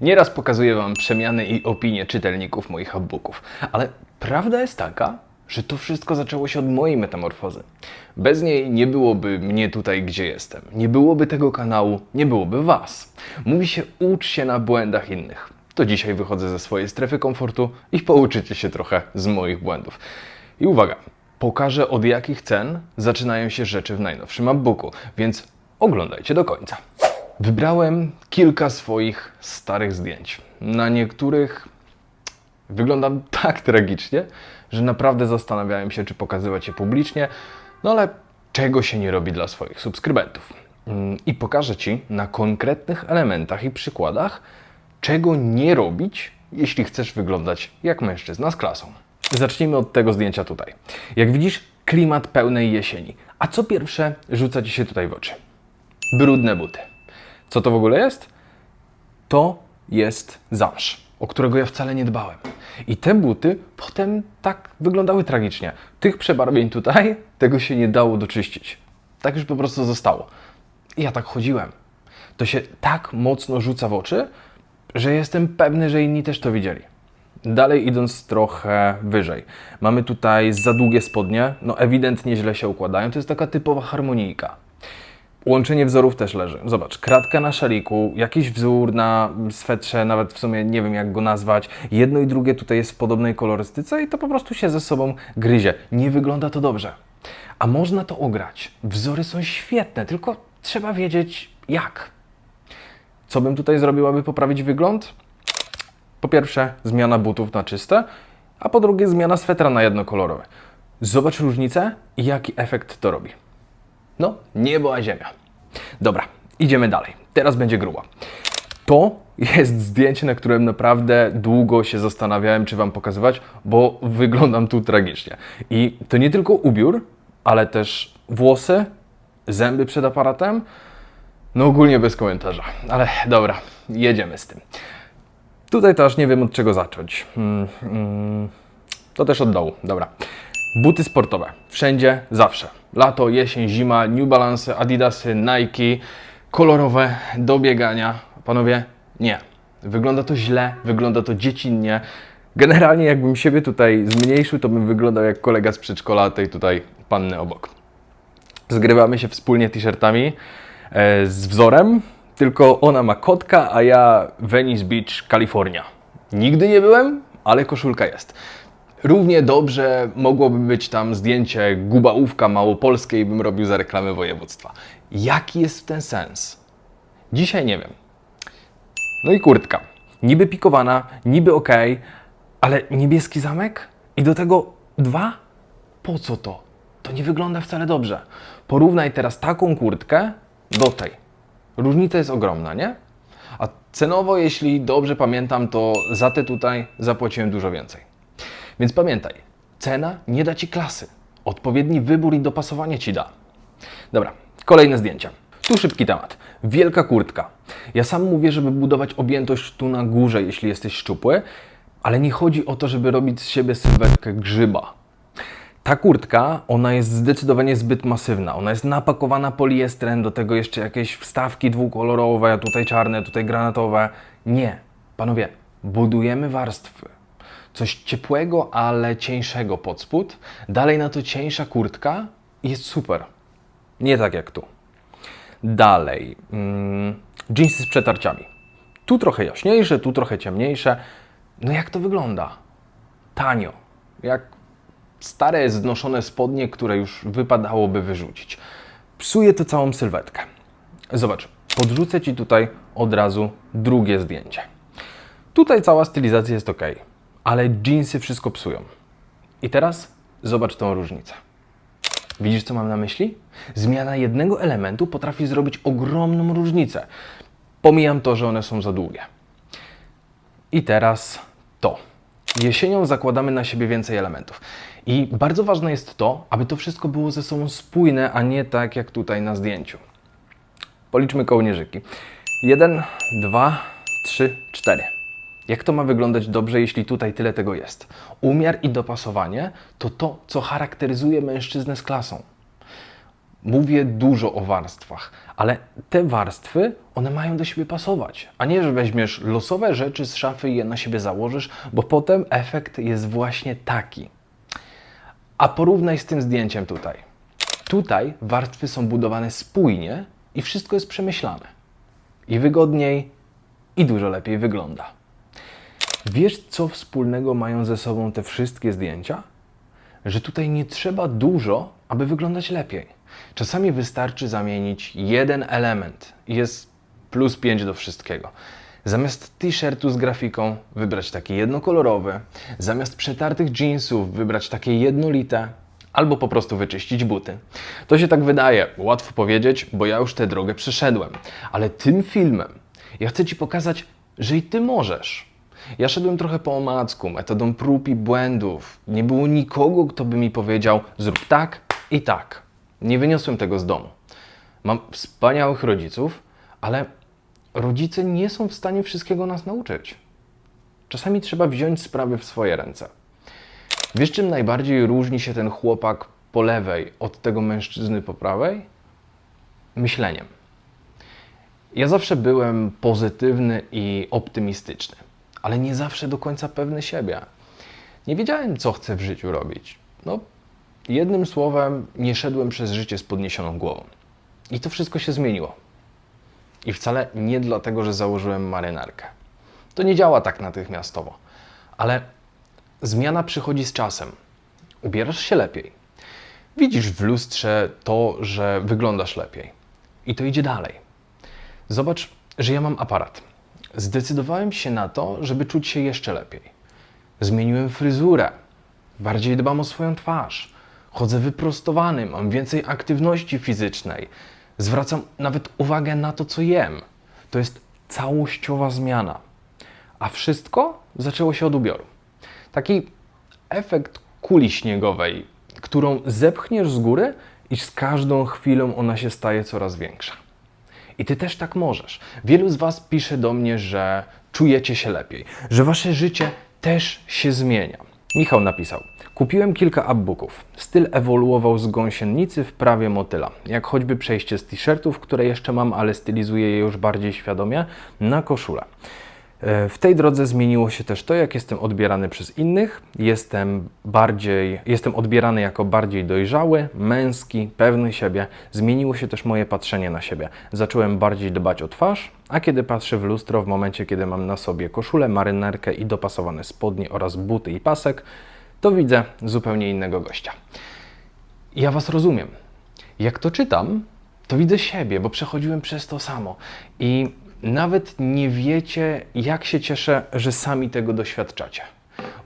Nieraz pokazuję Wam przemiany i opinie czytelników moich e-booków, ale prawda jest taka, że to wszystko zaczęło się od mojej metamorfozy. Bez niej nie byłoby mnie tutaj, gdzie jestem. Nie byłoby tego kanału, nie byłoby Was. Mówi się, ucz się na błędach innych. To dzisiaj wychodzę ze swojej strefy komfortu i pouczycie się trochę z moich błędów. I uwaga, pokażę od jakich cen zaczynają się rzeczy w najnowszym e-booku, więc oglądajcie do końca. Wybrałem kilka swoich starych zdjęć. Na niektórych wyglądam tak tragicznie, że naprawdę zastanawiałem się, czy pokazywać je publicznie, no ale czego się nie robi dla swoich subskrybentów. Mm, I pokażę Ci na konkretnych elementach i przykładach, czego nie robić, jeśli chcesz wyglądać jak mężczyzna z klasą. Zacznijmy od tego zdjęcia tutaj. Jak widzisz, klimat pełnej jesieni. A co pierwsze rzuca Ci się tutaj w oczy? Brudne buty. Co to w ogóle jest? To jest zamsz, o którego ja wcale nie dbałem. I te buty potem tak wyglądały tragicznie. Tych przebarwień tutaj, tego się nie dało doczyścić. Tak już po prostu zostało. I ja tak chodziłem. To się tak mocno rzuca w oczy, że jestem pewny, że inni też to widzieli. Dalej idąc trochę wyżej. Mamy tutaj za długie spodnie, no ewidentnie źle się układają. To jest taka typowa harmonijka. Łączenie wzorów też leży. Zobacz, kratka na szaliku, jakiś wzór na swetrze, nawet w sumie nie wiem jak go nazwać. Jedno i drugie tutaj jest w podobnej kolorystyce i to po prostu się ze sobą gryzie. Nie wygląda to dobrze. A można to ograć. Wzory są świetne, tylko trzeba wiedzieć jak. Co bym tutaj zrobił, aby poprawić wygląd? Po pierwsze, zmiana butów na czyste, a po drugie, zmiana swetra na jednokolorowe. Zobacz różnicę i jaki efekt to robi. No, niebo a ziemia. Dobra, idziemy dalej. Teraz będzie grubo. To jest zdjęcie, na którym naprawdę długo się zastanawiałem, czy Wam pokazywać, bo wyglądam tu tragicznie. I to nie tylko ubiór, ale też włosy, zęby przed aparatem. No ogólnie bez komentarza. Ale dobra, jedziemy z tym. Tutaj to aż nie wiem od czego zacząć. Mm, mm, to też od dołu, dobra. Buty sportowe. Wszędzie, zawsze. Lato, jesień, zima, New Balance, Adidasy, Nike, kolorowe, do biegania. Panowie, nie. Wygląda to źle, wygląda to dziecinnie. Generalnie jakbym siebie tutaj zmniejszył, to bym wyglądał jak kolega z przedszkola tej tutaj panny obok. Zgrywamy się wspólnie t-shirtami e, z wzorem, tylko ona ma kotka, a ja Venice Beach, Kalifornia. Nigdy nie byłem, ale koszulka jest. Równie dobrze mogłoby być tam zdjęcie gubałówka małopolskiej, bym robił za reklamę województwa. Jaki jest ten sens? Dzisiaj nie wiem. No i kurtka. Niby pikowana, niby ok, ale niebieski zamek? I do tego dwa? Po co to? To nie wygląda wcale dobrze. Porównaj teraz taką kurtkę do tej. Różnica jest ogromna, nie? A cenowo, jeśli dobrze pamiętam, to za te tutaj zapłaciłem dużo więcej. Więc pamiętaj, cena nie da Ci klasy. Odpowiedni wybór i dopasowanie Ci da. Dobra, kolejne zdjęcia. Tu szybki temat. Wielka kurtka. Ja sam mówię, żeby budować objętość tu na górze, jeśli jesteś szczupły, ale nie chodzi o to, żeby robić z siebie sylwetkę grzyba. Ta kurtka, ona jest zdecydowanie zbyt masywna. Ona jest napakowana poliestrem, do tego jeszcze jakieś wstawki dwukolorowe, tutaj czarne, tutaj granatowe. Nie, panowie, budujemy warstwy. Coś ciepłego, ale cieńszego pod spód. Dalej na to cieńsza kurtka jest super. Nie tak jak tu. Dalej. Mm, jeansy z przetarciami. Tu trochę jaśniejsze, tu trochę ciemniejsze. No jak to wygląda? Tanio. Jak stare, znoszone spodnie, które już wypadałoby wyrzucić. Psuje to całą sylwetkę. Zobacz, podrzucę Ci tutaj od razu drugie zdjęcie. Tutaj cała stylizacja jest ok, ale jeansy wszystko psują. I teraz zobacz tą różnicę. Widzisz, co mam na myśli? Zmiana jednego elementu potrafi zrobić ogromną różnicę. Pomijam to, że one są za długie. I teraz to. Jesienią zakładamy na siebie więcej elementów. I bardzo ważne jest to, aby to wszystko było ze sobą spójne, a nie tak jak tutaj na zdjęciu. Policzmy kołnierzyki. Jeden, dwa, trzy, cztery. Jak to ma wyglądać dobrze, jeśli tutaj tyle tego jest? Umiar i dopasowanie to to, co charakteryzuje mężczyznę z klasą. Mówię dużo o warstwach, ale te warstwy, one mają do siebie pasować, a nie, że weźmiesz losowe rzeczy z szafy i je na siebie założysz, bo potem efekt jest właśnie taki. A porównaj z tym zdjęciem tutaj. Tutaj warstwy są budowane spójnie i wszystko jest przemyślane. I wygodniej, i dużo lepiej wygląda. Wiesz, co wspólnego mają ze sobą te wszystkie zdjęcia? Że tutaj nie trzeba dużo, aby wyglądać lepiej. Czasami wystarczy zamienić jeden element i jest plus 5 do wszystkiego. Zamiast t-shirtu z grafiką wybrać taki jednokolorowy, zamiast przetartych jeansów wybrać takie jednolite, albo po prostu wyczyścić buty. To się tak wydaje, łatwo powiedzieć, bo ja już tę drogę przeszedłem, ale tym filmem ja chcę Ci pokazać, że i Ty możesz. Ja szedłem trochę po omacku, metodą prób i błędów. Nie było nikogo, kto by mi powiedział, zrób tak i tak. Nie wyniosłem tego z domu. Mam wspaniałych rodziców, ale rodzice nie są w stanie wszystkiego nas nauczyć. Czasami trzeba wziąć sprawy w swoje ręce. Wiesz, czym najbardziej różni się ten chłopak po lewej od tego mężczyzny po prawej? Myśleniem. Ja zawsze byłem pozytywny i optymistyczny, ale nie zawsze do końca pewny siebie. Nie wiedziałem, co chcę w życiu robić. No, jednym słowem, nie szedłem przez życie z podniesioną głową. I to wszystko się zmieniło. I wcale nie dlatego, że założyłem marynarkę. To nie działa tak natychmiastowo, ale zmiana przychodzi z czasem. Ubierasz się lepiej. Widzisz w lustrze to, że wyglądasz lepiej. I to idzie dalej. Zobacz, że ja mam aparat. Zdecydowałem się na to, żeby czuć się jeszcze lepiej. Zmieniłem fryzurę. Bardziej dbam o swoją twarz. Chodzę wyprostowany, mam więcej aktywności fizycznej. Zwracam nawet uwagę na to, co jem. To jest całościowa zmiana. A wszystko zaczęło się od ubioru. Taki efekt kuli śniegowej, którą zepchniesz z góry i z każdą chwilą ona się staje coraz większa. I ty też tak możesz. Wielu z Was pisze do mnie, że czujecie się lepiej, że Wasze życie też się zmienia. Michał napisał: Kupiłem kilka upbooków. Styl ewoluował z gąsienicy w prawie motyla. Jak choćby przejście z t-shirtów, które jeszcze mam, ale stylizuję je już bardziej świadomie, na koszulę. E, W tej drodze zmieniło się też to, jak jestem odbierany przez innych. Jestem bardziej, jestem odbierany jako bardziej dojrzały, męski, pewny siebie. Zmieniło się też moje patrzenie na siebie. Zacząłem bardziej dbać o twarz, a kiedy patrzę w lustro w momencie, kiedy mam na sobie koszulę, marynarkę i dopasowane spodnie oraz buty i pasek, to widzę zupełnie innego gościa. Ja Was rozumiem. Jak to czytam, to widzę siebie, bo przechodziłem przez to samo. I nawet nie wiecie, jak się cieszę, że sami tego doświadczacie.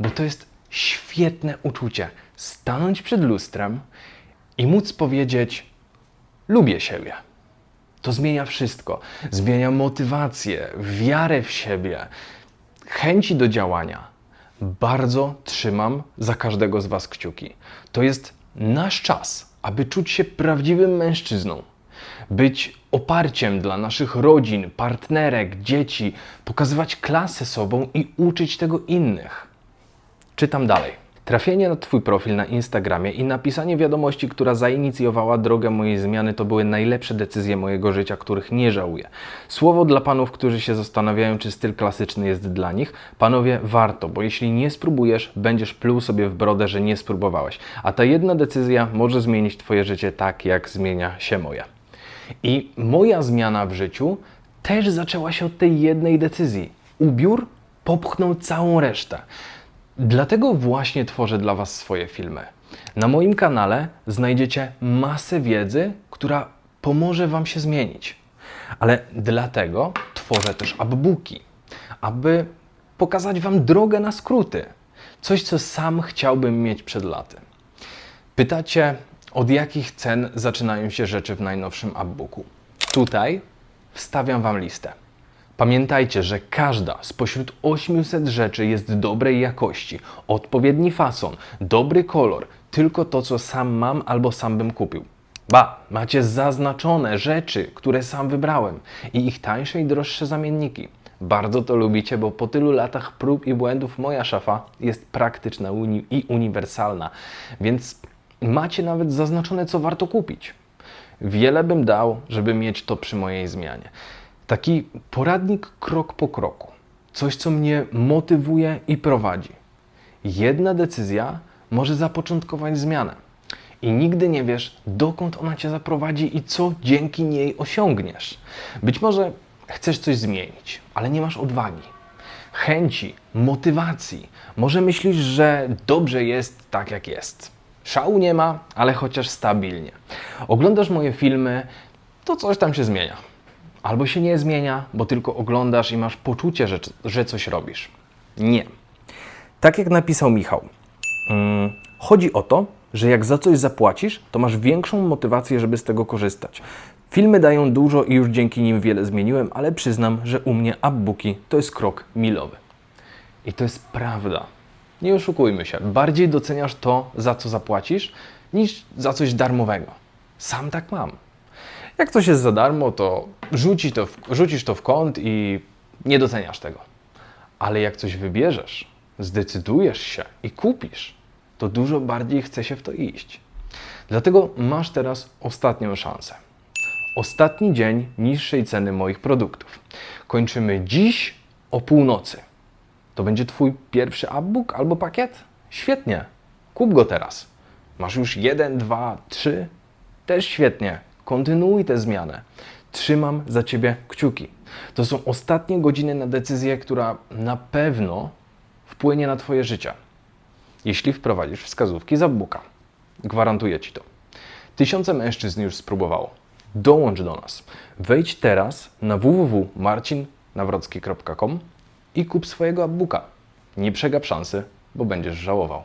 Bo to jest świetne uczucie. Stanąć przed lustrem i móc powiedzieć: Lubię siebie. To zmienia wszystko. Zmienia motywację, wiarę w siebie, chęci do działania. Bardzo trzymam za każdego z Was kciuki. To jest nasz czas, aby czuć się prawdziwym mężczyzną. Być oparciem dla naszych rodzin, partnerek, dzieci, pokazywać klasę sobą i uczyć tego innych. Czytam dalej. Trafienie na Twój profil na Instagramie i napisanie wiadomości, która zainicjowała drogę mojej zmiany, to były najlepsze decyzje mojego życia, których nie żałuję. Słowo dla panów, którzy się zastanawiają, czy styl klasyczny jest dla nich. Panowie, warto, bo jeśli nie spróbujesz, będziesz pluł sobie w brodę, że nie spróbowałeś. A ta jedna decyzja może zmienić Twoje życie tak, jak zmienia się moje. I moja zmiana w życiu też zaczęła się od tej jednej decyzji. Ubiór popchnął całą resztę. Dlatego właśnie tworzę dla Was swoje filmy. Na moim kanale znajdziecie masę wiedzy, która pomoże Wam się zmienić. Ale dlatego tworzę też upbooki, aby pokazać Wam drogę na skróty. Coś, co sam chciałbym mieć przed laty. Pytacie, od jakich cen zaczynają się rzeczy w najnowszym upbooku? Tutaj wstawiam Wam listę. Pamiętajcie, że każda spośród 800 rzeczy jest dobrej jakości, odpowiedni fason, dobry kolor, tylko to, co sam mam albo sam bym kupił. Ba, macie zaznaczone rzeczy, które sam wybrałem i ich tańsze i droższe zamienniki. Bardzo to lubicie, bo po tylu latach prób i błędów moja szafa jest praktyczna i uniwersalna, więc macie nawet zaznaczone, co warto kupić. Wiele bym dał, żeby mieć to przy mojej zmianie. Taki poradnik krok po kroku. Coś, co mnie motywuje i prowadzi. Jedna decyzja może zapoczątkować zmianę. I nigdy nie wiesz, dokąd ona cię zaprowadzi i co dzięki niej osiągniesz. Być może chcesz coś zmienić, ale nie masz odwagi, chęci, motywacji. Może myślisz, że dobrze jest tak, jak jest. Szału nie ma, ale chociaż stabilnie. Oglądasz moje filmy, to coś tam się zmienia. Albo się nie zmienia, bo tylko oglądasz i masz poczucie, że, że coś robisz. Nie. Tak jak napisał Michał, mm, chodzi o to, że jak za coś zapłacisz, to masz większą motywację, żeby z tego korzystać. Filmy dają dużo i już dzięki nim wiele zmieniłem, ale przyznam, że u mnie upbooki to jest krok milowy. I to jest prawda. Nie oszukujmy się, bardziej doceniasz to, za co zapłacisz, niż za coś darmowego. Sam tak mam. Jak coś jest za darmo, to, rzuci to w, rzucisz to w kąt i nie doceniasz tego. Ale jak coś wybierzesz, zdecydujesz się i kupisz, to dużo bardziej chce się w to iść. Dlatego masz teraz ostatnią szansę. Ostatni dzień niższej ceny moich produktów. Kończymy dziś o północy. To będzie Twój pierwszy upbook albo pakiet? Świetnie. Kup go teraz. Masz już jeden, dwa, trzy? Też świetnie. Kontynuuj tę zmianę. Trzymam za Ciebie kciuki. To są ostatnie godziny na decyzję, która na pewno wpłynie na Twoje życie. Jeśli wprowadzisz wskazówki z upbooka. Gwarantuję Ci to. Tysiące mężczyzn już spróbowało. Dołącz do nas. Wejdź teraz na www.marcinnawrocki.com i kup swojego upbooka. Nie przegap szansy, bo będziesz żałował.